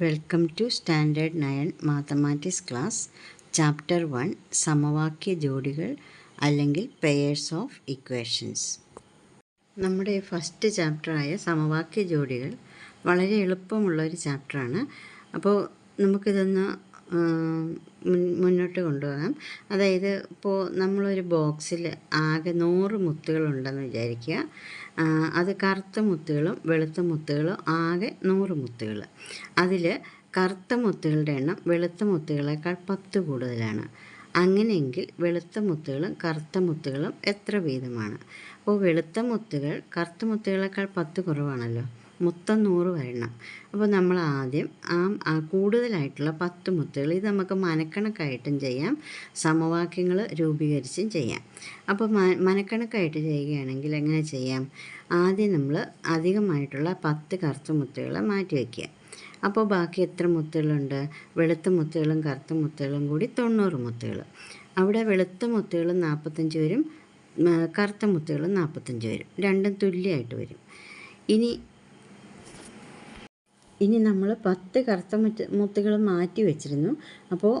Welcome to standard nine mathematics class. Chapter one സമവാക്യ ജോഡികൾ അല്ലെങ്കിൽ പെയേഴ്സ് ഓഫ് ഇക്വേഷൻസ് നമ്മുടെ ഫസ്റ്റ് ചാപ്റ്ററായ സമവാക്യ ജോഡികൾ വളരെ എളുപ്പമുള്ള ഒരു ചാപ്റ്ററാണ്. അപ്പോൾ നമുക്കിതൊന്ന് മുന്നോട്ട് കൊണ്ടുപോകാം. അതായത് ഇപ്പോൾ നമ്മളൊരു ബോക്സിൽ ആകെ നൂറ് മുത്തുകളുണ്ടെന്ന് വിചാരിക്കുക. അത് കറുത്ത മുത്തുകളും വെളുത്ത മുത്തുകളും ആകെ നൂറ് മുത്തുകൾ. അതിൽ കറുത്ത മുത്തുകളുടെ എണ്ണം വെളുത്ത മുത്തുകളേക്കാൾ പത്ത് കൂടുതലാണ്. അങ്ങനെയെങ്കിൽ വെളുത്ത മുത്തുകളും കറുത്ത മുത്തുകളും എത്ര വീതമാണ്? അപ്പോൾ വെളുത്ത മുത്തുകൾ കറുത്ത മുത്തുകളേക്കാൾ പത്ത് കുറവാണല്ലോ. മൊത്തം നൂറ് വരണം. അപ്പോൾ നമ്മൾ ആദ്യം ആ കൂടുതലായിട്ടുള്ള പത്ത് മുത്തുകൾ ഇത് നമുക്ക് മനക്കണക്കായിട്ടും ചെയ്യാം. സമവാക്യങ്ങൾ രൂപീകരിച്ചും ചെയ്യാം. അപ്പോൾ മനക്കണക്കായിട്ട് ചെയ്യുകയാണെങ്കിൽ എങ്ങനെ ചെയ്യാം? ആദ്യം നമ്മൾ അധികമായിട്ടുള്ള പത്ത് കറുത്ത മുത്തുകൾ മാറ്റി വയ്ക്കുക. അപ്പോൾ ബാക്കി എത്ര മുത്തുകളുണ്ട്? വെളുത്ത മുത്തുകളും കറുത്ത മുത്തുകളും കൂടി തൊണ്ണൂറ് മുത്തുകൾ. അവിടെ വെളുത്ത മുത്തുകൾ നാൽപ്പത്തഞ്ച് വരും കറുത്ത മുത്തുകൾ നാൽപ്പത്തഞ്ച് വരും. രണ്ടും തുല്യമായിട്ട് വരും. ഇനി ഇനി നമ്മൾ പത്ത് കറുത്ത മുത്ത് മുത്തുകൾ മാറ്റി വെച്ചിരുന്നു. അപ്പോൾ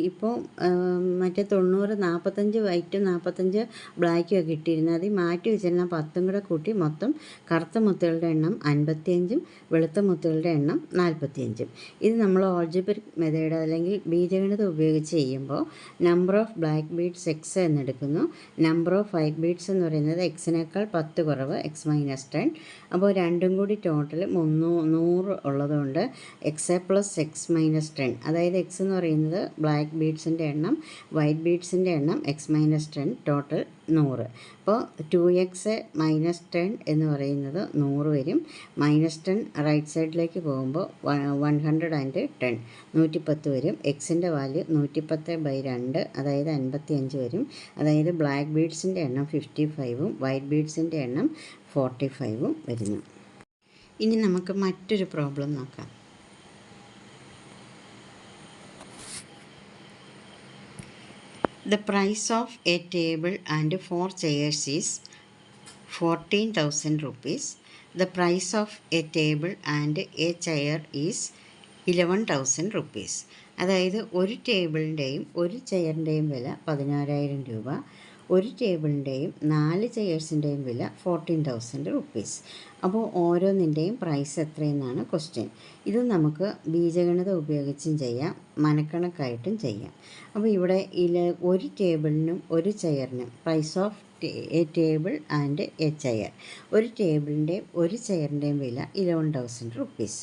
ഇപ്പോൾ മറ്റേ തൊണ്ണൂറ് നാൽപ്പത്തഞ്ച് വൈറ്റും നാൽപ്പത്തഞ്ച് ബ്ലാക്കും ഒക്കെ ഇട്ടിരുന്നത്. അതിൽ മാറ്റി വെച്ചിരുന്ന പത്തും കൂടെ കൂട്ടി മൊത്തം കറുത്ത മുത്തുകളുടെ എണ്ണം അൻപത്തിയഞ്ചും വെളുത്ത മുത്തുകളുടെ എണ്ണം നാൽപ്പത്തിയഞ്ചും ഇത് നമ്മൾ ഓൾജിബറിക് മെത്തേഡ് അല്ലെങ്കിൽ ബീജഗണിതം ഉപയോഗിച്ച് ചെയ്യുമ്പോൾ number of black beads X എന്നെടുക്കുന്നു. Number of white beads എന്ന് പറയുന്നത് എക്സിനേക്കാൾ പത്ത് കുറവ് എക്സ് മൈനസ് ടെൻ അപ്പോൾ രണ്ടും കൂടി ടോട്ടൽ മുന്നൂ നൂറ് ഉള്ള ഉള്ളതുകൊണ്ട് X plus X minus ten അതായത് എക്സ് എന്ന് പറയുന്നത് ബ്ലാക്ക് ബീഡ്സിന്റെ എണ്ണം വൈറ്റ് ബീഡ്സിന്റെ എണ്ണം എക്സ് മൈനസ് ടെൻ ടോട്ടൽ നൂറ്. അപ്പോൾ ടു എക്സ് മൈനസ് ടെൻ എന്ന് പറയുന്നത് നൂറ് വരും. മൈനസ് ടെൻ റൈറ്റ് സൈഡിലേക്ക് പോകുമ്പോൾ വൺ ഹൺഡ്രഡ് ആൻഡ് ടെൻ നൂറ്റിപ്പത്ത് വരും. എക്സിന്റെ വാല്യൂ നൂറ്റിപ്പത്ത് ബൈ രണ്ട് അതായത് അൻപത്തി അഞ്ച് വരും. അതായത് ബ്ലാക്ക് ബീഡ്സിന്റെ എണ്ണം ഫിഫ്റ്റി ഫൈവും വൈറ്റ് ബീഡ്സിന്റെ എണ്ണം ഫോർട്ടി ഫൈവും വരുന്നു. ഇനി നമുക്ക് മറ്റൊരു പ്രോബ്ലം നോക്കാം. The price of a table and four chairs is fourteen thousand rupees the price of a table and a chair is eleven thousand rupees അതായത് ഒരു ടേബിളിന്റെയും ഒരു ചെയറിന്റെയും വില പതിനാറായിരം രൂപ. ഒരു ടേബിളിന്റെയും നാല് ചെയേഴ്സിന്റെയും വില ഫോർട്ടീൻ തൗസൻഡ് റുപ്പീസ് അപ്പോൾ ഓരോന്നിന്റെയും പ്രൈസ് എത്രയെന്നാണ് ക്വസ്റ്റ്യൻ ഇത് നമുക്ക് ബീജഗണിതം ഉപയോഗിച്ചും ചെയ്യാം മനക്കണക്കായിട്ടും ചെയ്യാം. അപ്പോൾ ഇവിടെ ഇല ഒരു ടേബിളിനും ഒരു ചെയറിനും price of a table and a chair ഒരു ടേബിളിന്റെയും ഒരു ചെയറിന്റെയും വില ഇലവൻ തൗസൻഡ് റുപ്പീസ്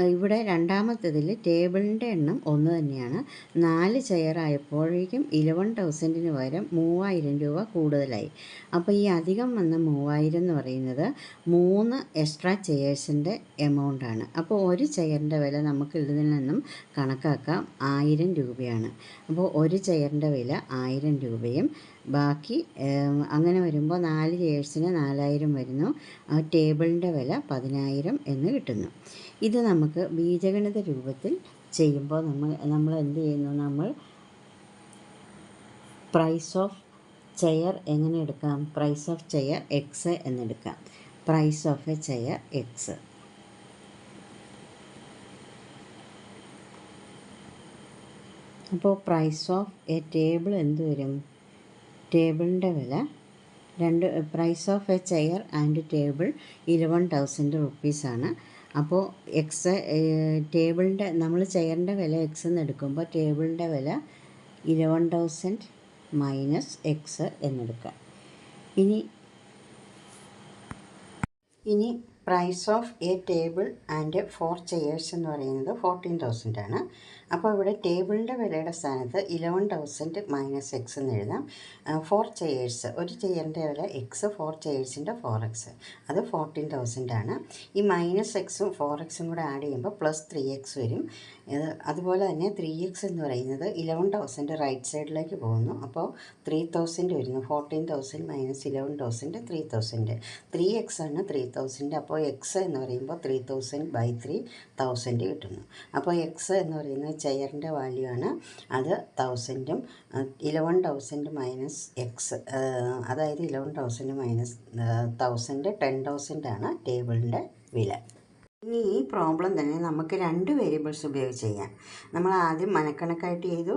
ഇവിടെ രണ്ടാമത്തതിൽ ടേബിളിന്റെ എണ്ണം ഒന്ന് തന്നെയാണ്. നാല് ചെയറായപ്പോഴേക്കും ഇലവൻ തൗസൻഡിന് പകരം മൂവായിരം രൂപ കൂടുതലായി. അപ്പോൾ ഈ അധികം വന്ന മൂവായിരം എന്ന് പറയുന്നത് മൂന്ന് എക്സ്ട്രാ ചെയേഴ്സിന്റെ എമൗണ്ടാണ്. അപ്പോൾ ഒരു ചെയറിന്റെ വില നമുക്ക് ഇതിൽ നിന്നും കണക്കാക്കാം. ആയിരം രൂപയാണ്. അപ്പോൾ ഒരു ചെയറിന്റെ വില ആയിരം രൂപയും. ബാക്കി അങ്ങനെ വരുമ്പോൾ നാല് ചെയേഴ്സിന് നാലായിരം വരുന്നു. ആ ടേബിളിന്റെ വില പതിനായിരം എന്ന് കിട്ടുന്നു. ഇത് നമുക്ക് ബീജഗണിത രൂപത്തിൽ ചെയ്യുമ്പോൾ നമ്മൾ നമ്മൾ എന്ത് ചെയ്യുന്നു? നമ്മൾ പ്രൈസ് ഓഫ് ചെയർ എങ്ങനെ എടുക്കാം? പ്രൈസ് ഓഫ് ചെയർ എക്സ് എന്നെടുക്കാം. Price of a chair X അപ്പോൾ പ്രൈസ് ഓഫ് എ ടേബിൾ എന്ത് വരും? ടേബിളിന്റെ വില രണ്ട് price of a chair and table eleven thousand റുപ്പീസാണ് അപ്പോൾ എക്സ് ടേബിളിന്റെ നമ്മൾ ചെയറിന്റെ വില എക്സ് എന്ന് എടുക്കുമ്പോൾ ടേബിളിന്റെ വില ഇലവൻ തൗസൻഡ് മൈനസ് എക്സ് എന്നെടുക്കുക. ഇനി ഇനി price of a table and four chairs എന്ന് പറയുന്നത് ഫോർട്ടീൻ തൗസൻഡ് ആണ്. അപ്പോൾ ഇവിടെ ടേബിളിന്റെ വിലയുടെ സ്ഥാനത്ത് ഇലവൻ തൗസൻഡ് മൈനസ് എക്സ് എന്ന് എഴുതാം. ഫോർ ചെയേഴ്സ് ഒരു ചെയറിന്റെ വില എക്സ് ഫോർ ചെയേഴ്സിന്റെ ഫോർ എക്സ് അത് ഫോർട്ടീൻ തൗസൻഡ് ആണ്. ഈ മൈനസ് എക്സും ഫോർ എക്സും കൂടെ ആഡ് ചെയ്യുമ്പോൾ പ്ലസ് ത്രീ എക്സ് വരും. അതുപോലെ തന്നെ ത്രീ എക്സ് എന്ന് പറയുന്നത് ഇലവൻ തൗസൻഡ് റൈറ്റ് സൈഡിലേക്ക് പോകുന്നു. അപ്പോൾ ത്രീ തൗസൻഡ് വരുന്നു. Fourteen thousand minus eleven thousand three thousand three X ആണ് ത്രീ തൗസൻഡ് അപ്പോൾ എക്സ് എന്ന് പറയുമ്പോൾ three thousand by three thousand കിട്ടുന്നു. അപ്പോൾ എക്സ് എന്ന് പറയുന്നത് ചെയറിന്റെ വാല്യൂ ആണ് അത് തൗസൻഡും ഇലവൻ തൗസൻഡ് മൈനസ് എക്സ് അതായത് eleven thousand minus thousand ten thousand ആണ് ടേബിളിന്റെ വില. ഇനി ഈ പ്രോബ്ലം തന്നെ നമുക്ക് രണ്ട് വേരിയബിൾസ് ഉപയോഗിച്ച് ചെയ്യാം. നമ്മൾ ആദ്യം മനക്കണക്കായിട്ട് ചെയ്തു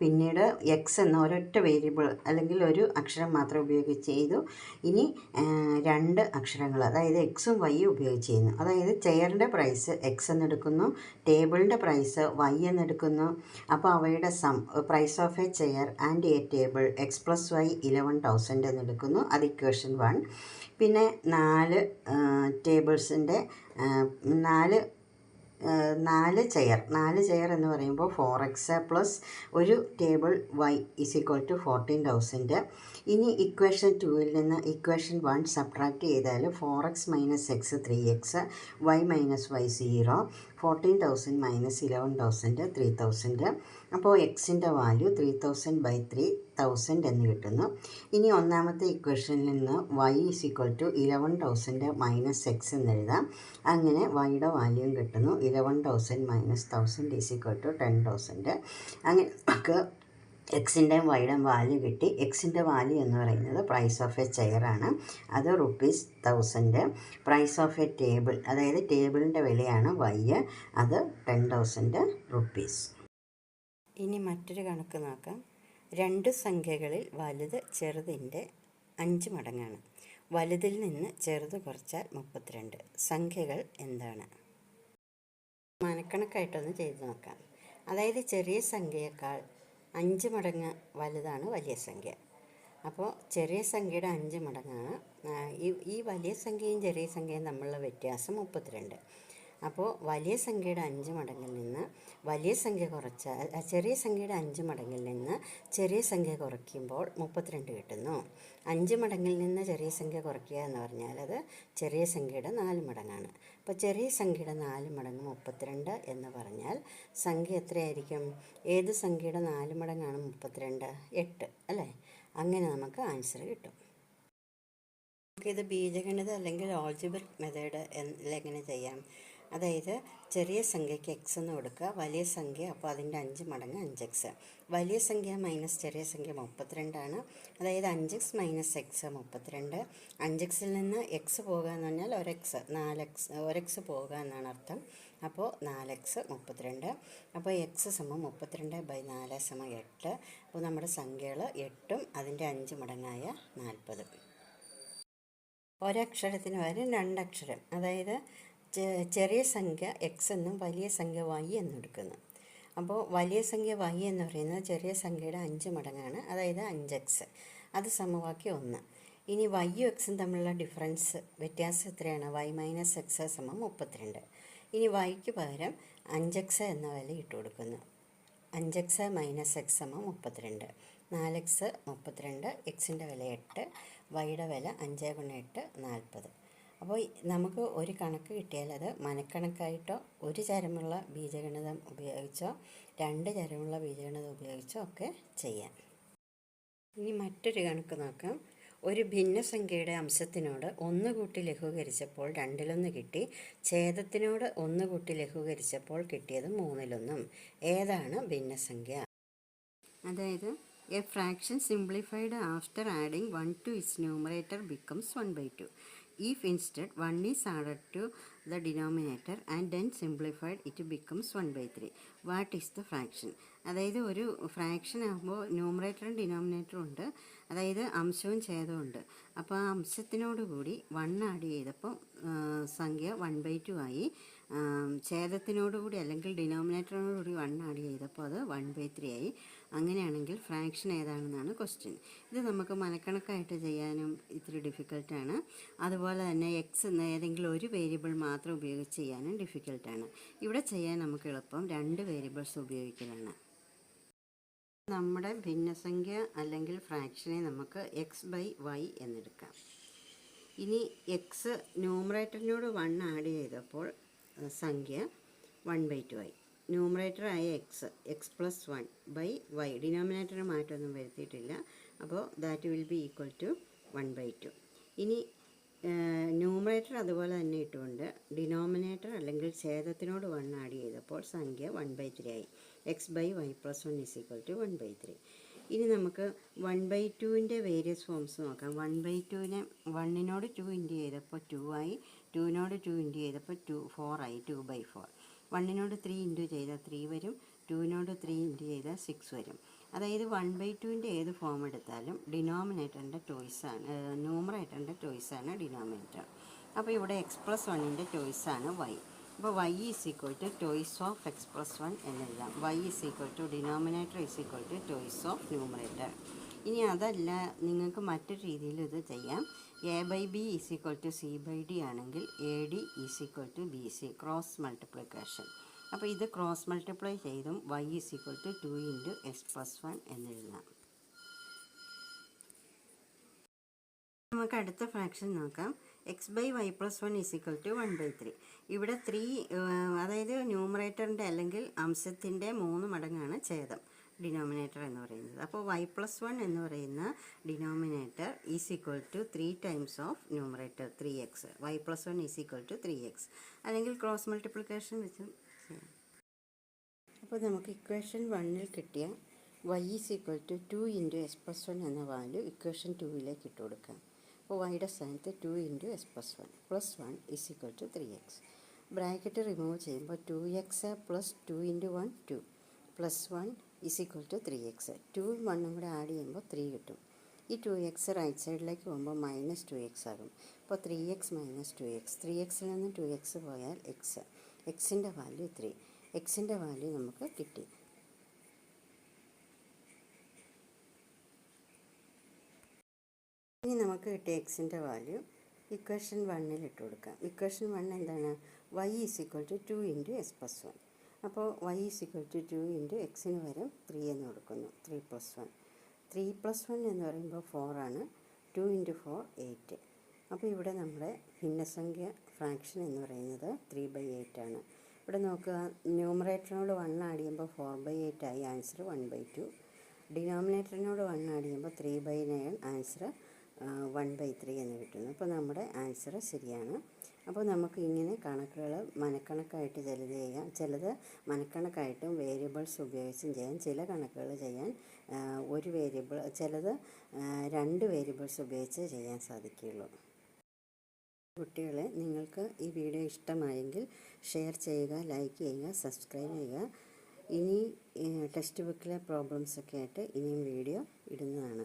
പിന്നീട് എക്സ് എന്ന ഒരൊറ്റ വേരിയബിൾ അല്ലെങ്കിൽ ഒരു അക്ഷരം മാത്രം ഉപയോഗിച്ച് ചെയ്തു. ഇനി രണ്ട് അക്ഷരങ്ങൾ അതായത് എക്സും വൈയും ഉപയോഗിച്ച് ചെയ്യുന്നു. അതായത് ചെയറിന്റെ പ്രൈസ് എക്സ് എന്നെടുക്കുന്നു ടേബിളിന്റെ പ്രൈസ് വൈ എന്നെടുക്കുന്നു. അപ്പോൾ അവയുടെ sum price of a chair and a table X plus Y eleven thousand എന്നെടുക്കുന്നു. അത് ഇക്വേഷൻ വൺ പിന്നെ നാല് ടേബിൾസിന്റെ നാല് നാല് ചെയർ. നാല് ചെയർ എന്ന് പറയുമ്പോൾ ഫോർ എക്സ് പ്ലസ് ഒരു table Y is equal to fourteen thousand. ഇനി ഇക്വേഷൻ ടുവിൽ നിന്ന് ഇക്വേഷൻ വൺ സബ്ട്രാക്ട് ചെയ്താൽ four X minus X three X Y minus Y zero. Fourteen thousand minus eleven thousand three thousand അപ്പോൾ എക്സിന്റെ value three thousand by three thousand എന്ന് കിട്ടുന്നു. ഇനി ഒന്നാമത്തെ ഇക്വേഷനിൽ നിന്ന് Y is equal to eleven thousand minus X എന്ന് എഴുതാം. അങ്ങനെ വൈയുടെ വാല്യൂം കിട്ടുന്നു. Eleven thousand minus thousand is equal to ten thousand അങ്ങനെ നമുക്ക് എക്സിന്റെയും വൈഡും വാല്യൂ കിട്ടി. എക്സിന്റെ വാല്യൂ എന്ന് പറയുന്നത് പ്രൈസ് ഓഫ് എ ചെയറാണ് അത് rupees thousand price of a table അതായത് ടേബിളിന്റെ വിലയാണ് വൈ അത് ടെൻ തൗസൻഡ് റുപ്പീസ് ഇനി മറ്റൊരു കണക്ക് നോക്കാം. രണ്ട് സംഖ്യകളിൽ വലുത് ചെറുതിന്റെ അഞ്ച് മടങ്ങാണ്. വലുതിൽ നിന്ന് ചെറുത് കുറച്ചാൽ മുപ്പത്തിരണ്ട്. സംഖ്യകൾ എന്താണ്? മനക്കണക്കായിട്ടൊന്ന് ചെയ്ത് നോക്കാം. അതായത് ചെറിയ സംഖ്യയേക്കാൾ അഞ്ച് മടങ്ങ് വലുതാണ് വലിയ സംഖ്യ. അപ്പോൾ ചെറിയ സംഖ്യയുടെ അഞ്ച് മടങ്ങാണ്. ഈ ഈ വലിയ സംഖ്യയും ചെറിയ സംഖ്യയും തമ്മിലുള്ള വ്യത്യാസം മുപ്പത്തിരണ്ട്. അപ്പോൾ വലിയ സംഖ്യയുടെ അഞ്ച് മടങ്ങിൽ നിന്ന് വലിയ സംഖ്യ കുറച്ചാൽ ചെറിയ സംഖ്യയുടെ അഞ്ച് മടങ്ങിൽ നിന്ന് ചെറിയ സംഖ്യ കുറയ്ക്കുമ്പോൾ മുപ്പത്തിരണ്ട് കിട്ടുന്നു. അഞ്ച് മടങ്ങിൽ നിന്ന് ചെറിയ സംഖ്യ കുറയ്ക്കുക എന്ന് പറഞ്ഞാൽ അത് ചെറിയ സംഖ്യയുടെ നാല് മടങ്ങാണ്. അപ്പോൾ ചെറിയ സംഖ്യയുടെ നാല് മടങ്ങ് മുപ്പത്തിരണ്ട് എന്ന് പറഞ്ഞാൽ സംഖ്യ എത്രയായിരിക്കും? ഏത് സംഖ്യയുടെ നാല് മടങ്ങാണ് മുപ്പത്തിരണ്ട്? എട്ട് അല്ലേ? അങ്ങനെ നമുക്ക് ആൻസർ കിട്ടും. നമുക്കിത് ബീജഗണിത അല്ലെങ്കിൽ ഓൾജിബിക് മെത്തേഡ് എങ്ങനെ ചെയ്യാം? അതായത് ചെറിയ സംഖ്യയ്ക്ക് എക്സ് എന്ന് കൊടുക്കുക വലിയ സംഖ്യ അപ്പോൾ അതിന്റെ അഞ്ച് മടങ്ങ് അഞ്ച് എക്സ് വലിയ സംഖ്യ മൈനസ് ചെറിയ സംഖ്യ മുപ്പത്തിരണ്ടാണ് അതായത് അഞ്ച് എക്സ് മൈനസ് എക്സ് മുപ്പത്തിരണ്ട്. അഞ്ച് എക്സിൽ നിന്ന് എക്സ് പോകുക എന്ന് പറഞ്ഞാൽ ഒരെക്സ് നാല് എക്സ് ഒരെക്സ് പോകുക എന്നാണ് അർത്ഥം. അപ്പോൾ നാല് എക്സ് മുപ്പത്തിരണ്ട്. അപ്പോൾ എക്സ് സമം മുപ്പത്തിരണ്ട് ബൈ നാല് സമം എട്ട്. അപ്പോൾ നമ്മുടെ സംഖ്യകൾ എട്ടും അതിന്റെ അഞ്ച് മടങ്ങായ നാൽപ്പത്. ഒരക്ഷരത്തിന് പകരം രണ്ടക്ഷരം. അതായത് ചെറിയ സംഖ്യ എക്സ് എന്നും വലിയ സംഖ്യ വൈ എന്നും എടുക്കുന്നു. അപ്പോൾ വലിയ സംഖ്യ വൈ എന്ന് പറയുന്നത് ചെറിയ സംഖ്യയുടെ അഞ്ച് മടങ്ങാണ്. അതായത് അഞ്ച് എക്സ് അത് സമവാക്യം ഒന്ന്. ഇനി വൈയും എക്സും തമ്മിലുള്ള ഡിഫറൻസ് വ്യത്യാസം എത്രയാണ്? വൈ മൈനസ് എക്സ് സമം മുപ്പത്തിരണ്ട്. ഇനി വൈക്ക് പകരം അഞ്ച് എക്സ് എന്ന വില ഇട്ട് കൊടുക്കുന്നു. അഞ്ച് എക്സ് മൈനസ് എക്സ് സമം മുപ്പത്തിരണ്ട്. നാല് എക്സ് മുപ്പത്തിരണ്ട് എക്സിന്റെ വില എട്ട് വൈയുടെ വില അഞ്ച് ഗുണ എട്ട് നാൽപ്പത്. അപ്പോൾ നമുക്ക് ഒരു കണക്ക് കിട്ടിയാൽ അത് മനക്കണക്കായിട്ടോ ഒരു ചരമുള്ള ബീജഗണിതം ഉപയോഗിച്ചോ രണ്ട് ചരമുള്ള ബീജഗണിതം ഉപയോഗിച്ചോ ഒക്കെ ചെയ്യാം. ഇനി മറ്റൊരു കണക്ക് നോക്കാം. ഒരു ഭിന്നസംഖ്യയുടെ അംശത്തിനോട് ഒന്ന് കൂട്ടി ലഘൂകരിച്ചപ്പോൾ രണ്ടിലൊന്ന് കിട്ടി. ഛേദത്തിനോട് ഒന്ന് കൂട്ടി ലഘൂകരിച്ചപ്പോൾ കിട്ടിയത് മൂന്നിലൊന്നും. ഏതാണ് ഭിന്നസംഖ്യ? അതായത് a fraction simplified after adding one two its numerator becomes one by two if instead one is added to the denominator and then simplified it becomes one by three what is the fraction അതായത് ഒരു fraction ആകുമ്പോൾ ന്യൂമറേറ്ററും ഡിനോമിനേറ്ററും ഉണ്ട്. അതായത് അംശവും ഛേദവും അപ്പോൾ ആ അംശത്തിനോടുകൂടി one add ചെയ്തപ്പോൾ സംഖ്യ one by two ആയി. ഛേദത്തിനോടുകൂടി അല്ലെങ്കിൽ ഡിനോമിനേറ്ററിനോടുകൂടി വൺ ആഡ് ചെയ്തപ്പോൾ അത് വൺ ബൈ ത്രീ ആയി. അങ്ങനെയാണെങ്കിൽ ഫ്രാക്ഷൻ ഏതാണെന്നാണ് ക്വസ്റ്റ്യൻ ഇത് നമുക്ക് മനക്കണക്കായിട്ട് ചെയ്യാനും ഇത്തിരി ഡിഫിക്കൽട്ടാണ് അതുപോലെ തന്നെ എക്സ് എന്ന ഏതെങ്കിലും ഒരു വേരിയബിൾ മാത്രം ഉപയോഗിച്ച് ചെയ്യാനും ഡിഫിക്കൽട്ടാണ് ഇവിടെ ചെയ്യാൻ നമുക്ക് എളുപ്പം രണ്ട് വേരിയബിൾസ് ഉപയോഗിക്കലാണ്. നമ്മുടെ ഭിന്നസംഖ്യ അല്ലെങ്കിൽ ഫ്രാക്ഷനെ നമുക്ക് എക്സ് ബൈ വൈ എന്നെടുക്കാം. ഇനി എക്സ് ന്യൂമറേറ്ററിനോട് വൺ ആഡ് ചെയ്തപ്പോൾ സംഖ്യ വൺ ബൈ ടു ആയി. ന്യൂമറേറ്റർ ആയ X X plus one by Y ഡിനോമിനേറ്ററിന് മാറ്റമൊന്നും വരുത്തിയിട്ടില്ല. അപ്പോൾ that will be equal to one by two ഇനി ന്യൂമറേറ്റർ അതുപോലെ തന്നെ ഇട്ടുകൊണ്ട് ഡിനോമിനേറ്റർ അല്ലെങ്കിൽ ഛേദത്തിനോട് വൺ ആഡ് ചെയ്തപ്പോൾ സംഖ്യ വൺ ബൈ ത്രീ ആയി. X by Y plus one is equal to one by three ഇനി നമുക്ക് വൺ ബൈ ടുവിന്റെ വേരിയസ് ഫോംസ് നോക്കാം. വൺ ബൈ ടുവിനെ വണ്ണിനോട് ടു ഇന്റു ചെയ്തപ്പോൾ ടു ആയി. ടുവിനോട് ടു ഇന്റു ചെയ്തപ്പോൾ ടു ഫോറായി ടു ബൈ ഫോർ വണ്ണിനോട് ത്രീ ഇന്റു ചെയ്താൽ ത്രീ വരും. ടുവിനോട് ത്രീ ഇന്റു ചെയ്താൽ സിക്സ് വരും. അതായത് വൺ ബൈ ടുവിന്റെ ഏത് ഫോം എടുത്താലും ഡിനോമിനേറ്ററിന്റെ ടോയ്സാണ് ന്യൂമറേറ്ററിന്റെ ടോയ്സാണ് ഡിനോമിനേറ്റർ അപ്പോൾ ഇവിടെ എക്സ് പ്ലസ് വണ്ണിന്റെ ടോയ്സാണ് വൈ അപ്പോൾ Y is equal to twice of X plus one എന്നെഴുതാം. Y is equal to denominator is equal to twice of numerator ഇനി അതല്ല നിങ്ങൾക്ക് മറ്റൊരു രീതിയിൽ ഇത് ചെയ്യാം. A by B is equal to C by D ആണെങ്കിൽ A D is equal to B C cross multiplication അപ്പോൾ ഇത് ക്രോസ് മൾട്ടിപ്ലൈ ചെയ്തും Y is equal to two into X plus one എന്നെഴുതാം നമുക്ക് അടുത്ത ഫ്രാക്ഷൻ നോക്കാം. X by Y plus one is equal to one by three ഇവിടെ three അതായത് ന്യൂമറേറ്ററിന്റെ അല്ലെങ്കിൽ അംശത്തിന്റെ മൂന്ന് മടങ്ങാണ് ഛേദം. ഡിനോമിനേറ്റർ എന്ന് പറയുന്നത്. അപ്പോൾ വൈ പ്ലസ് വൺ എന്ന് പറയുന്ന denominator is equal to three times of numerator three X Y plus one is equal to three X അല്ലെങ്കിൽ ക്രോസ് മൾട്ടിപ്ലിക്കേഷൻ വെച്ചും ചെയ്യാം. അപ്പോൾ നമുക്ക് ഇക്വേഷൻ വണ്ണിൽ കിട്ടിയ Y is equal to two into X plus one എന്ന വാല്യൂ ഇക്വേഷൻ ടുവിലേക്ക് ഇട്ട് കൊടുക്കാം. അപ്പോൾ വൈയുടെ സ്ഥാനത്ത് two into X plus one plus one is equal to three X bracket remove ചെയ്യുമ്പോൾ two X plus two into one two plus one is equal to three X. Two വണ്ണും കൂടെ add ചെയ്യുമ്പോൾ ത്രീ കിട്ടും. ഈ to X right സൈഡിലേക്ക് പോകുമ്പോൾ minus two X ആകും. അപ്പോൾ three X minus two X. Three എക്സിൽ നിന്ന് ടു എക്സ് പോയാൽ എക്സ്. എക്സിന്റെ വാല്യൂ ത്രീ. എക്സിന്റെ വാല്യൂ നമുക്ക് കിട്ടി. ഇനി നമുക്ക് കിട്ടിയ എക്സിന്റെ വാല്യൂ ഇക്വേഷൻ വണ്ണിൽ ഇട്ട് കൊടുക്കാം. ഇക്വേഷൻ വൺ എന്താണ്? Y is equal to two into S plus one. അപ്പോൾ Y is equal to two into എക്സിന് വരും ത്രീ എന്ന് കൊടുക്കുന്നു. Three plus one three plus one എന്ന് പറയുമ്പോൾ ഫോറാണ് ടു ഇന്റു ഫോർ എയ്റ്റ് അപ്പോൾ ഇവിടെ നമ്മുടെ ഭിന്നസംഖ്യ ഫ്രാക്ഷൻ എന്ന് പറയുന്നത് ത്രീ ബൈ എയ്റ്റ് ആണ്. ഇവിടെ നോക്കുക ന്യൂമറേറ്ററിനോട് വൺ ആഡ് ചെയ്യുമ്പോൾ ഫോർ ബൈ എയ്റ്റ് ആയി ആൻസർ വൺ ബൈ ടു ഡിനോമിനേറ്ററിനോട് വൺ ആഡ് ചെയ്യുമ്പോൾ three by nine answer one by three എന്ന് കിട്ടുന്നു. അപ്പോൾ നമ്മുടെ ആൻസർ ശരിയാണ്. അപ്പോൾ നമുക്ക് ഇങ്ങനെ കണക്കുകൾ മനക്കണക്കായിട്ട് ചിലത് ചെയ്യാം. ചിലത് മനക്കണക്കായിട്ടും വേരിയബിൾസ് ഉപയോഗിച്ചും ചെയ്യാം. ചില കണക്കുകൾ ചെയ്യാൻ ഒരു വേരിയബിൾ ചിലത് രണ്ട് വേരിയബിൾസ് ഉപയോഗിച്ച് ചെയ്യാൻ സാധിക്കുകയുള്ളൂ. കുട്ടികളെ നിങ്ങൾക്ക് ഈ വീഡിയോ ഇഷ്ടമായെങ്കിൽ ഷെയർ ചെയ്യുക ലൈക്ക് ചെയ്യുക സബ്സ്ക്രൈബ് ചെയ്യുക. ഇനി ടെക്സ്റ്റ് ബുക്കിലെ പ്രോബ്ലംസൊക്കെ ആയിട്ട് ഇനിയും വീഡിയോ ഇടുന്നതാണ്.